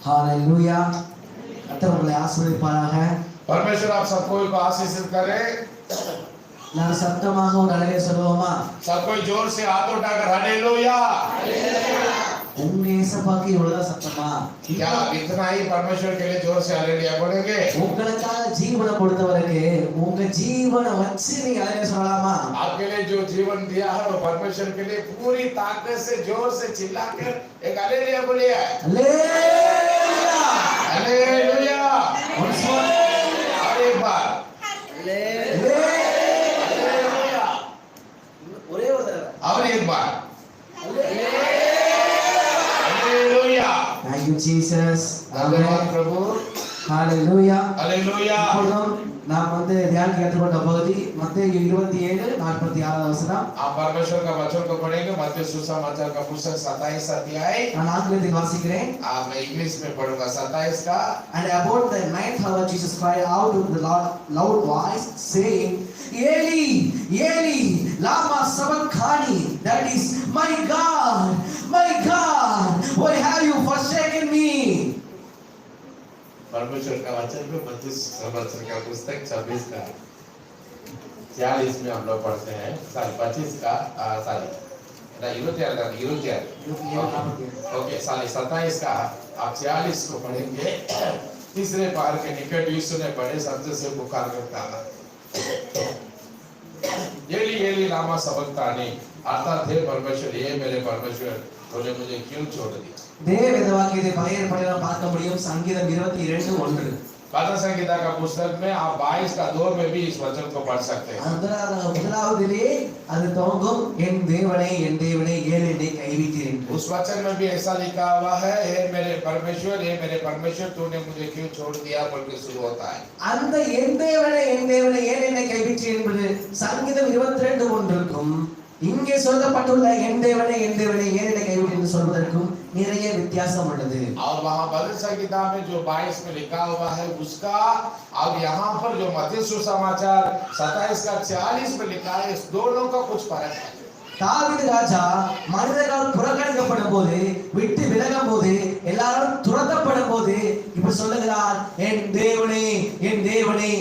ஹalleluya கர்த்தர் உங்களை ஆசீர்வதிப்பாராக परमेश्वर आप सबको को आशीषित करे நான் சத்தமாக ஒரு அழகே சொல்லுவோமா सब कोई जोर से हाथ उठाकर हालेलुया உங்க ஏசப்பாக்கு இவ்வளவுதான் சத்தமா क्या इतना ही परमेश्वर के लिए जोर से हालेलुया बोलेंगे உங்களுக்காக ஜீவனை கொடுத்தவருக்கு உங்க ஜீவனை வச்சு நீங்க அழகே சொல்லலாமா आपके लिए जो जीवन दिया है वो परमेश्वर के लिए पूरी ताकत से जोर से चिल्लाकर एक हालेलुया बोलिए அல்லேலூயா हालेलुया Jesus. धन्यवाद Amen. प्रभु Hallelujah. हालेलुया இப்பொழுதும் நாம் வந்து தியானிக்க ஏற்றுக்கொண்ட பகுதி மத்திய இருபத்தி ஏழு நாற்பத்தி ஆறாவது வசனம் आप परमेश्वर का वचन को पढ़ेंगे मत्ती सुसमाचार का पुस्तक सताइस अध्याय நான் ஆங்கிலத்தில் வாசிக்கிறேன் आ, मैं इंग्लिश में पढ़ूंगा सताइस का And about the ninth hour, Jesus cried out with a loud, loud voice, saying, Eli, Eli, संवत्सर का वचन में पच्चीस संवत्सर का पुस्तक छब्बीस का चालीस इसमें हम लोग पढ़ते हैं साल पच्चीस का सॉरी ओके सॉरी का आप छियालीस को पढ़ेंगे तीसरे पार के निकट यीशु ने बड़े शब्द से पुकार कर कहा एली एली लामा सबकता नहीं अर्थात हे परमेश्वर ये मेरे परमेश्वर तूने मुझे क्यों छोड़ दिया தேவ வேதவாக்கியத்தை பழைய படையில பார்க்க முடியும் சங்கீதம் இருபத்தி இரண்டு ஒன்று कथा संहिता का पुस्तक में आप 22 का दो में भी इस वचन को पढ़ सकते हैं முதலாவது முதலாவதிலே அது துவங்கும் என் தேவனே என் தேவனே ஏன் என்னை கைவிட்டீர் என்று. उस वचन में भी ऐसा लिखा हुआ है हे मेरे परमेश्वर हे मेरे परमेश्वर तूने मुझे क्यों छोड़ दिया बोल के शुरू होता है அந்த என் தேவனே என் தேவனே ஏன் என்னை கைவிட்டீர் என்பது சங்கீதம் இருபத்தி ரெண்டு ஒன்றுக்கும் இங்கே சொல்லப்பட்டுள்ள என் தேவனே என் தேவனே ஏன் என்னை கைவிட்டீர் என்று சொல்வதற்கும் நிறைய வித்தியாசம் உள்ளது और वहां भजन संहिता में जो 22 में लिखा हुआ है उसका अब यहाँ पर जो मध्य सुसमाचार 27 का 40 में लिखा है इस दोनों का कुछ फर्क है தாவீது ராஜா மனிதர்களால் புறக்கணிக்கப்படும் போது விட்டு விலகும் போது எல்லாரும் துரத்தப்படும் போது இப்ப சொல்லுகிறார் என் தேவனே என் தேவனே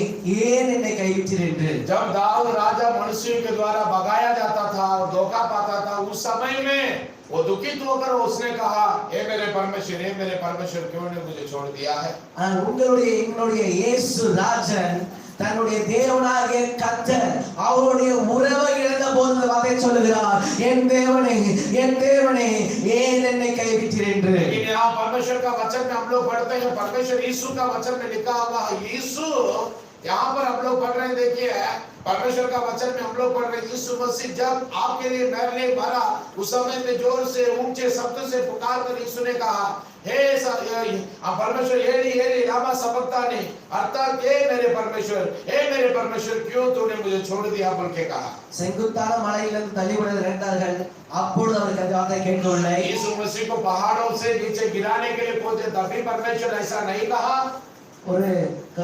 ஏன் என்னை கைவிட்டீர் என்று जब दाऊद राजा मनुष्य के द्वारा भगाया जाता था और धोखा पाता था उस समय में वो दुखित होकर उसने कहा हे मेरे परमेश्वर हे मेरे परमेश्वर क्यों ने मुझे छोड़ दिया है ஆனால் உங்களுடைய எங்களுடைய இயேசு ராஜன் தன்னுடைய தேவனாகிய கர்த்தர் அவருடைய உறவை இழந்த போது இந்த வார்த்தை சொல்லுகிறார் என் தேவனே என் தேவனே ஏன் என்னை கைவிட்டீர் என்று लेकिन यहाँ परमेश्वर का वचन में हम लोग पढ़ते हैं परमेश्वर यीशु का वचन में लिखा हुआ है यीशु यहाँ पर हम लोग पढ़ रहे हैं देखिए परमेश्वर का वचन में हम लोग पढ़ रहे हैं यीशु मसीह जब आपके लिए मेरे लिए भरा उस समय में जोर से ऊंचे शब्द से पुकार कर यीशु ने कहा हे स- ये- आ, परमेश्वर एली एली लामा सबकता ने अर्थात हे मेरे परमेश्वर हे मेरे परमेश्वर क्यों तूने मुझे छोड़ दिया बोल के कहा செங்குத்தான மலையிலிருந்து தள்ளிவிட நினைத்தார்கள் அப்பொழுது அவருக்கு அந்த வார்த்தை கேட்கவில்லை यीशु मसीह को पहाड़ों से नीचे गिराने के लिए पहुंचे तभी परमेश्वर ऐसा नहीं कहा ஒரு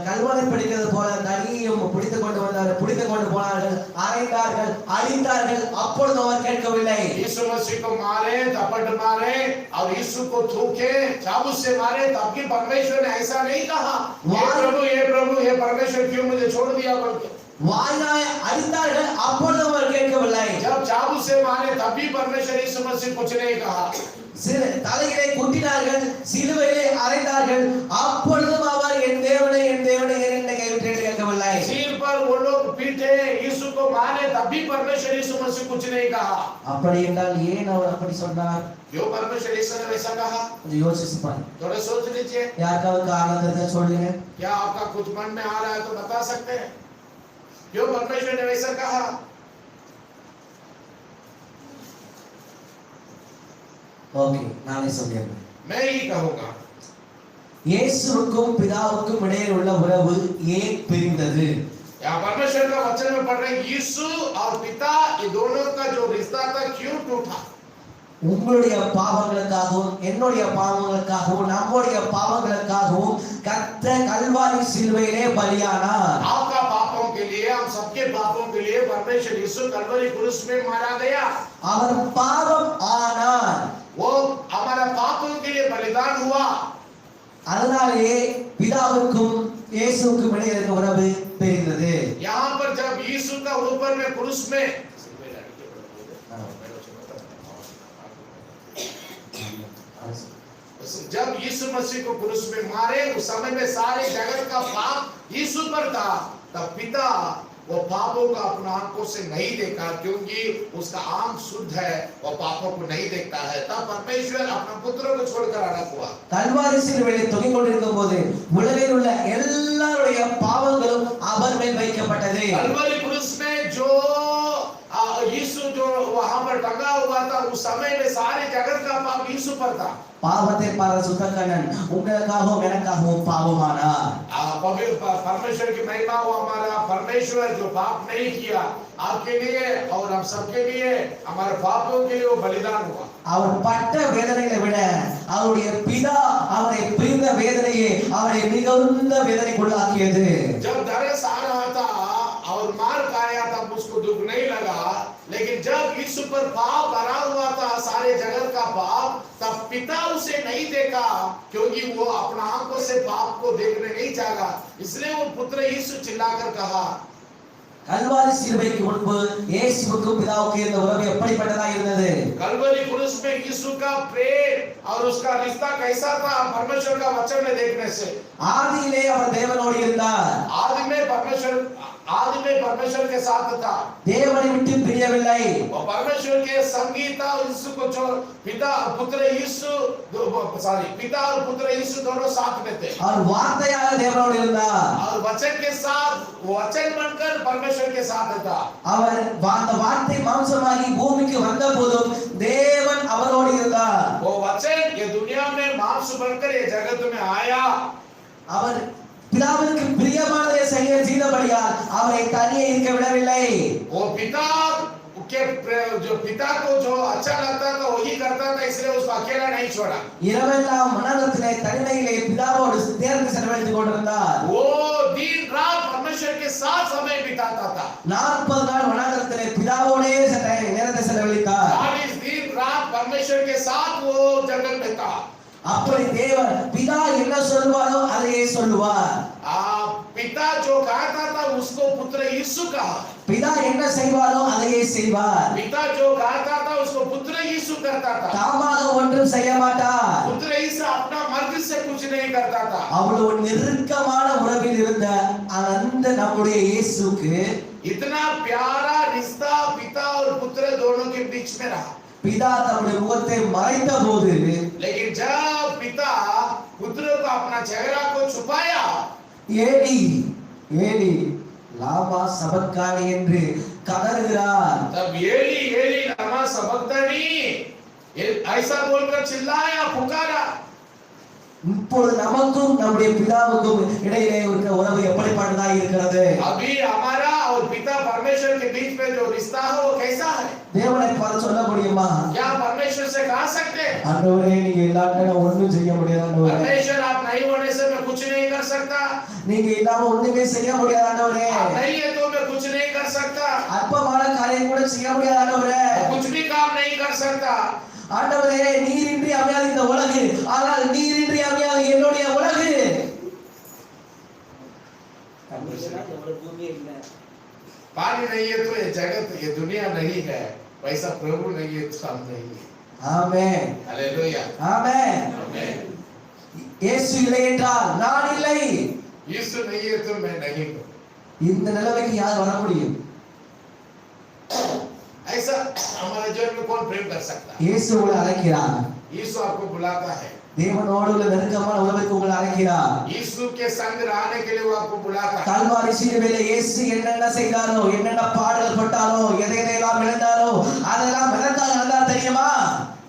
கல்வனை பிடிக்கிறது போல தனியும் பிடித்துக் கொண்டு வந்தார்கள் பிடித்துக் கொண்டு போனார்கள் அறைந்தார்கள் அழிந்தார்கள் அப்பொழுது அவர் கேட்கவில்லை यीशु मसीह को मारे थप्पड़ मारे और यीशु को थूके चाबुक से मारे तब भी परमेश्वर ने ऐसा नहीं कहा हे वाह। प्रभु हे प्रभु हे परमेश्वर क्यों मुझे छोड़ दिया बोल के வாய்நாய் அழிந்தார்கள் அப்பொழுது அவர் கேட்கவில்லை जब चाबुक से मारे तब भी परमेश्वर यीशु मसीह कुछ नहीं कहा சிறு தலைகளை குட்டினார்கள் சிலுவையிலே அறைந்தார்கள் அப்பொழுதும் அவர் என் தேவனை என் தேவனை ஏன் என்னை கைவிட்டு என்று கேட்கவில்லை सिर पर वो लोग पीटे यीशु को मारे तब भी परमेश्वर यीशु मसीह कुछ नहीं कहा அப்படி என்றால் ஏன் அவர் அப்படி சொன்னார் क्यों परमेश्वर यीशु ने वैसा कहा கொஞ்சம் யோசிச்சு பாருங்க थोड़ा सोच लीजिए யாருக்காவது காரணம் தெரிஞ்சா சொல்லுங்க क्या आपका कुछ मन में आ रहा है तो बता सकते हैं क्यों परमेश्वर ने वैसा कहा ஓகே நானே சொல்லிடுறேன் मैं ही कहूंगा இயேசுவுக்கும் பிதாவுக்கும் இடையில் உள்ள உறவு ஏன் பிரிந்தது यहाँ परमेश्वर का वचन में पढ़ रहे हैं यीशु और पिता ये दोनों का जो रिश्ता था क्यों टूटा உங்களுடைய பாவங்களுக்காகவும் என்னுடைய பாவங்களுக்காகவும் நம்முடைய பாவங்களுக்காகவும் கத்த கல்வாரி சிலுவையிலே பலியானார் आपका पापों के लिए हम सबके पापों के लिए परमेश्वर यीशु कलवरी क्रूस में मारा गया அவர் பாவம் இயேசுவுக்கும் இடையே இருக்க உறவு பெறுகிறது यहाँ पर जब यीशु का ऊपर में क्रूस में जब यीशु मसीह को क्रूस में मारे उस समय में सारे जगत का पाप यीशु पर था तब पिता वो पापों का अपना आंखों से नहीं देखा क्योंकि उसका आंख शुद्ध है वो पापों को नहीं देखता है तब परमेश्वर अपना पुत्रों को छोड़कर अलग हुआ கல்வாரி சிலுவையில் தொங்கிக் கொண்டிருக்கும் போது உலகில் உள்ள எல்லாருடைய பாவங்களும் அவர் மேல் வைக்கப்பட்டது कलवरी क्रूस में जो आ, यीशु जो वहां पर टंगा हुआ था उस समय में सारे जगत का पाप यीशु पर था பாவத்தை பார சுத்தக்கண்ணன் உங்களுக்காகவும் எனக்காகவும் பாவமானார் आ, पवित्र प- परमेश्वर की महिमा वो हमारा परमेश्वर जो पाप नहीं किया आपके लिए और हम सबके लिए हमारे पापों के लिए वो बलिदान हुआ அவர் பட்ட வேதனைகளை விட அவருடைய பிதா அவரை பிரிந்த வேதனையே அவரை மிகுந்த வேதனைக்குள்ளாக்கியது जब दरस आ रहा था और मार खाया तब उसको दुख नहीं लगा लेकिन जब यीशु पर पाप भरा हुआ था सारे जगत का पाप तब पिता उसे नहीं देखा क्योंकि वो अपना आंखों से पाप को देखने नहीं चाहा इसलिए वो पुत्र यीशु चिल्लाकर कहा கல்வாரி சிலுவைக்கு முன்பு இயேசுவுக்கும் பிதாவுக்கும் இருந்த உறவு எப்படிப்பட்டதா இருந்தது कलवरी पुरुष में यीशु का प्रेम और उसका रिश्ता कैसा था परमेश्वर का वचन में देखने से ஆதியிலே அவர் தேவனோடு இருந்தார் आदि में परमेश्वर आदि में परमेश्वर के साथ था தேவனை விட்டு பிரியவில்லை और परमेश्वर के संगीता और यीशु को जो पिता और पुत्र यीशु सॉरी पिता और पुत्र यीशु दोनों साथ में थे அவர் வார்த்தையாக தேவனோடு இருந்தார் और वचन के साथ वचन बनकर परमेश्वर के साथ था அவர் வா- அந்த வார்த்தை மாம்சமாகி பூமிக்கு வந்த போதும் தேவன் அவரோடு இருந்தார் वो वचन ये दुनिया में मांस बनकर ये जगत में आया அவர் பிதாவிற்கு பிரியமானதை செய்ய செய்தபடியால் அவரை தனியே இருக்க விடவில்லை वो पिता के प्रे- जो पिता को जो अच्छा लगता था वही करता था इसलिए उसको अकेला नहीं छोड़ा இரவெல்லாம் மனதிலே தனிமையிலே பிதாவோடு தேர்ந்து செலவழித்துக் கொண்டிருந்தார் वो दिन रात परमेश्वर के साथ समय बिताता था நாற்பது நாள் வனாந்தரத்திலே பிதாவோடே செ- நேரத்தை செலவழித்தார் चालीस दिन रात परमेश्वर के साथ वो जंगल में था அப்படி தேவன் பிதா என்ன சொல்வாரோ அதையே சொல்லுவார் आ, पिता जो कहता था उसको पुत्र यीशु कहा பிதா என்ன செய்வாரோ அதையே செய்வார் पिता जो कहता था उसको पुत्र यीशु करता था தாமாக ஒன்றும் செய்ய மாட்டார் पुत्र यीशु अपना मर्जी से कुछ नहीं करता था அவ்வளவு நெருக்கமான உறவில் இருந்த அந்த நம்முடைய இயேசுக்கு इतना प्यारा रिश्ता पिता और पुत्र दोनों के बीच में रहा பிதா தம்முடைய முகத்தை மறைத்த போது लेकिन जब पिता पुत्र को अपना चेहरा को छुपाया ஏலி ஏலி லாமா சபத்கானி என்று கதறுகிறார் तब एली एली लमा सबक्तनी ये- ऐसा बोलकर चिल्लाया पुकारा இப்பொழுது நமக்கும் நம்முடைய பிதாவுக்கும் இடையிலே இருக்கிற உறவு எப்படிப்பட்டதா இருக்கிறது अभी हमारा और पिता परमेश्वर के बीच में जो रिश्ता है वो कैसा है தேவனை பார்த்து சொல்ல முடியுமா क्या परमेश्वर से कहा सकते हैं ஆண்டவரே நீங்க எல்லாத்தையும் ஒண்ணும் செய்ய முடியாது ஆண்டவரே परमेश्वर आप नहीं होने से मैं कुछ नहीं कर सकता நீங்க இல்லாம ஒண்ணுமே செய்ய முடியாது ஆண்டவரே आप नहीं है तो मैं कुछ नहीं कर सकता அற்பமான காரியம் கூட செய்ய முடியாது ஆண்டவரே कुछ भी काम नहीं कर सकता ஆண்டவரே நீரின்றி அமையாது இந்த உலகு ஆனால் நீரின்றி அமையாது என்னுடைய உலகு पानी नहीं है तो ये जगत ये दुनिया नहीं है वैसा प्रभु नहीं है तो हम नहीं है ஆமென் हालेलुया ஆமென் आमेन இயேசு இல்லை என்றால் நான் இல்லை यीशु नहीं है तो मैं नहीं हूँ இந்த நிலைமைக்கு யார் வர முடியும் ऐसा हमारे जीवन में कौन प्रेम कर सकता है இயேசு உங்களை அழைக்கிறார் यीशु आपको बुलाता है தேவனோடு உள்ள நெருக்கமான உறவுக்கு உங்களை அழைக்கிறார் यीशु के संग रहने के लिए वो आपको बुलाता है கல்வாரி சிலுவையில இயேசு என்னென்ன செய்தாரோ என்னென்ன பாடல் பட்டாரோ எதை எதையெல்லாம் இழந்தாரோ அதெல்லாம் இழந்தார் இழந்தார் தெரியுமா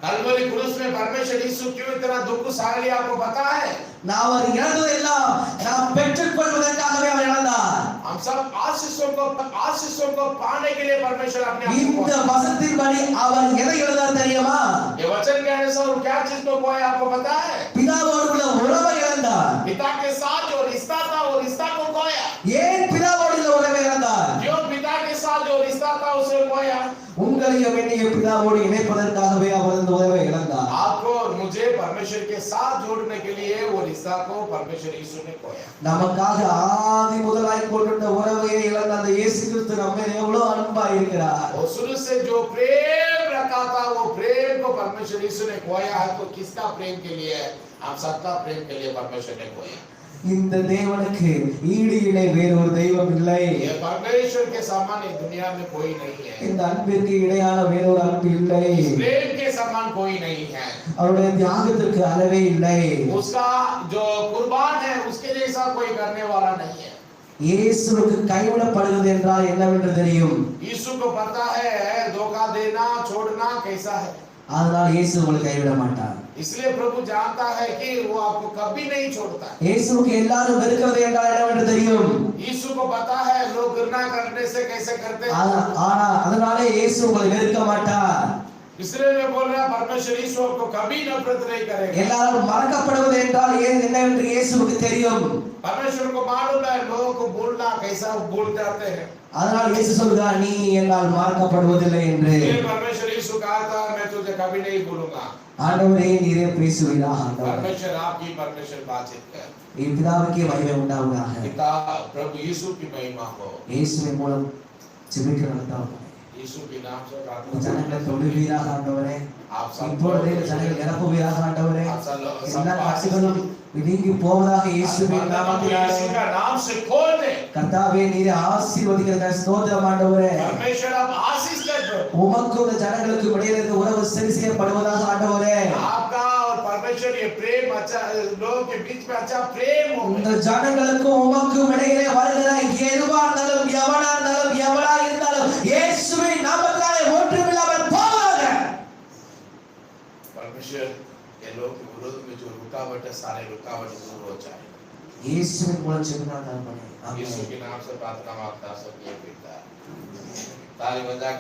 कलवरी क्रूस में परमेश्वर यीशु क्यों इतना दुख सह लिया आपको पता है நாம் அவர் இழந்ததெல்லாம் நாம் பெற்றுக் கொள்வதற்காகவே அவர் இழந்தார் हम सब आशीषों को आशीषों को पाने के लिए परमेश्वर अपने आप இந்த को வசத்தின்படி அவர் எதை இழந்தார் தெரியுமா ये वचन के अनुसार वो क्या चीज को खोया आपको पता है பிதாவோடு உள்ள உறவை இழந்தார் पिता के साथ जो रिश्ता था वो रिश्ता साथ जो रिश्ता था उसे खोया உங்களையும் என்னைய பிதாவோடு இணைப்பதற்காகவே அவர் இந்த உறவை இழந்தார் आपको और मुझे परमेश्वर के साथ जो जोड़ने के लिए वो रिश्ता को परमेश्वर यीशु ने खोया நமக்காக ஆதி முதலாய் கொண்டுட்ட உறவையை இழந்த அந்த இயேசு கிறிஸ்து நம்ம எவ்வளவு அன்பா இருக்கிறார் और शुरू से जो प्रेम रखा था वो प्रेम को परमेश्वर यीशु ने खोया है तो किसका प्रेम के लिए हम सबका प्रेम के लिए परमेश्वर ने खोया இந்த தேவனுக்கு ஈடு இணை வேறொரு தெய்வம் இல்லை ये परमेश्वर के समान इस दुनिया में कोई नहीं है இந்த அன்பிற்கு இணையான வேறொரு அன்பு இல்லை इस प्रेम के समान कोई नहीं है அவருடைய தியாகத்திற்கு அளவே இல்லை उसका जो कुर्बान है उसके जैसा कोई करने वाला नहीं है இயேசுவுக்கு கைவிடப்படுகிறது என்றால் என்னவென்று தெரியும் यीशु को पता है धोखा देना छोड़ना कैसा है அதனால் இயேசு உங்களை கைவிட மாட்டார் इसलिए प्रभु जानता है कि वो आपको कभी नहीं छोड़ता है இயேசுவுக்கு எல்லாரும் வெறுக்கிறது என்றால் என்னவென்று தெரியும் यीशु को पता है लोग घृणा करने से कैसे करते हैं ஆனா- ஆனா அதனாலே இயேசு உங்களை வெறுக்க மாட்டார் इसलिए मैं बोल रहा परमेश्वर यीशु आपको कभी नफरत नहीं करेगा எல்லாரும் மறக்கப்படுவது என்றால் ஏன் என்னவென்று இயேசுவுக்கு தெரியும் परमेश्वर को मालूम है लोगों को भूलना कैसा भूल जाते हैं அதனால் இயேசு சொல்கிறார் நீ என்னால் மறக்கப்படுவதில்லை என்று इसलिए परमेश्वर यीशु कहा था मैं तुझे कभी नहीं भूलूंगा ஆண்டவரே நீரே பேசுவீராக ஆண்டவர் परमेश्वर आपकी परमेश्वर बातचीत कर என் பிதாவுக்கே மகிமை உண்டாவதாக पिता प्रभु यीशु की महिमा हो இயேசுவின் மூலம் ஜெபிக்கிற நடத்தாவும் यीशु के नाम से இந்த प्रार्थना ஜனங்களை தொழுவீராக ஆண்டவரே आप सब இப்பொழுதே இந்த ஜனங்கள் நிரப்புவீராக ஆண்டவரே आप सब लोग- எல்லா सब காட்சிகளும் நீங்கி போவதாக இயேசுவின் को நாமத்தினாலே यीशु का नाम से खोल दे கர்த்தாவே நீரே ஆசீர்வதிக்கிற ஸ்தோத்திரம் ஆண்டவரே परमेश्वर आप आशीष कर दो உமக்கும் இந்த ஜனங்களுக்கு இடையில இருக்க உறவு சரி செய்யப்படுவதாக ஆண்டவரே आपका और परमेश्वर ये प्रेम अच्छा लोगों के बीच में अच्छा प्रेम हो இந்த ஜனங்களுக்கும் உமக்கும் இடையிலே வருகிற எதுவா இருந்தாலும் எவனா இருந்தாலும் எவனா मनुष्य के लोग के विरोध में जो रुकावट है सारे रुकावट दूर हो जाए। यीशु के मूल चिन्ह नाम बने यीशु के नाम से प्रार्थना माँगता सब ये पिता ताली बजा